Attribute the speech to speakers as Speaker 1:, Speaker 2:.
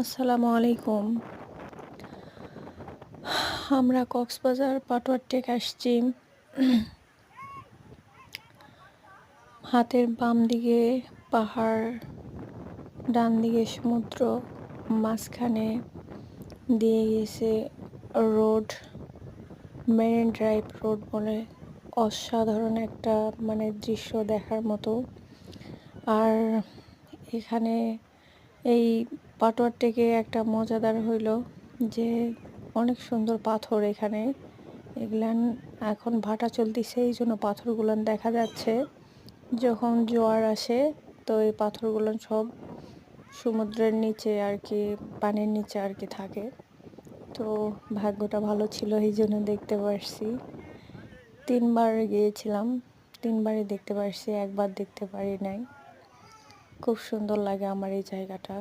Speaker 1: আসসালামু আলাইকুম। আমরা কক্সবাজার পাটোয়ার টেক আসছি। হাতের বাম দিকে পাহাড়, ডান দিকে সমুদ্র, মাঝখানে দিয়ে গেছে রোড, মেরিন ড্রাইভ রোড বলে অসাধারণ একটা মানে দৃশ্য দেখার মতো। আর এখানে এই পাটোয়ার একটা মজাদার হইল যে অনেক সুন্দর পাথর এখানে। এগুলান এখন ভাটা চলতেছে, এই জন্য পাথরগুলো দেখা যাচ্ছে। যখন জোয়ার আসে, তো এই পাথরগুলো সব সমুদ্রের নিচে আর কি, পানির নিচে আর কি থাকে। তো ভাগ্যটা ভালো ছিল, এই জন্য দেখতে পারছি। তিনবার গিয়েছিলাম, তিনবারই দেখতে পারছি, একবার দেখতে পারি নাই। খুব সুন্দর লাগে আমার এই জায়গাটা।